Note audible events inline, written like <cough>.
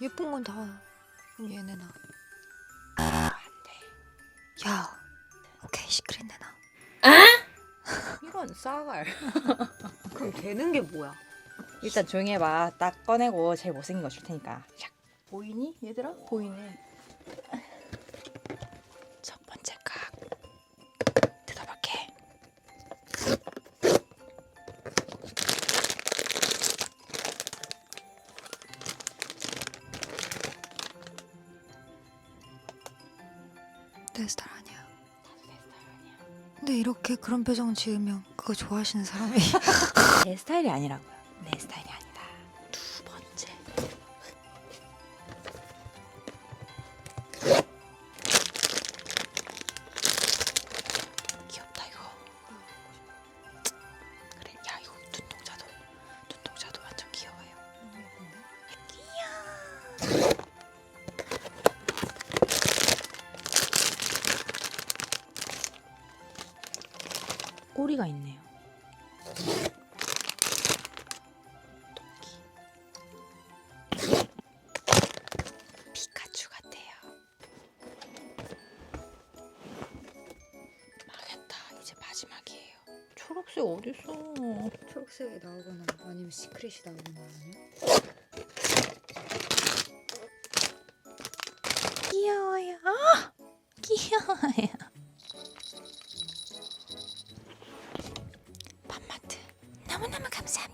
예쁜 건 다. 얘네 나. 안돼 야. 오케이 시크릿 내놔. 이런 싸갈 <laughs> 그럼 되는 게 뭐야? 일단 조용히 해봐 딱 꺼내고 제일 못생긴 거 줄 테니까 샥. 보이니 얘들아? 보이네 내 스타일 아니야. 아니야 근데 이렇게 그런 표정 지으면 그거 좋아하시는 사람이 <laughs> 내 스타일이 아니라고요 내 스타일이 아니다 꼬리가 있네요. 토끼. 피카츄 같아요. 망했다. 이제 마지막이에요. 초록색 어딨어? 초록색이 나오거나 아니면 시크릿이 나오거나 아니야? 귀여워요. 아! 귀여워요. 너무너무 감사합니다.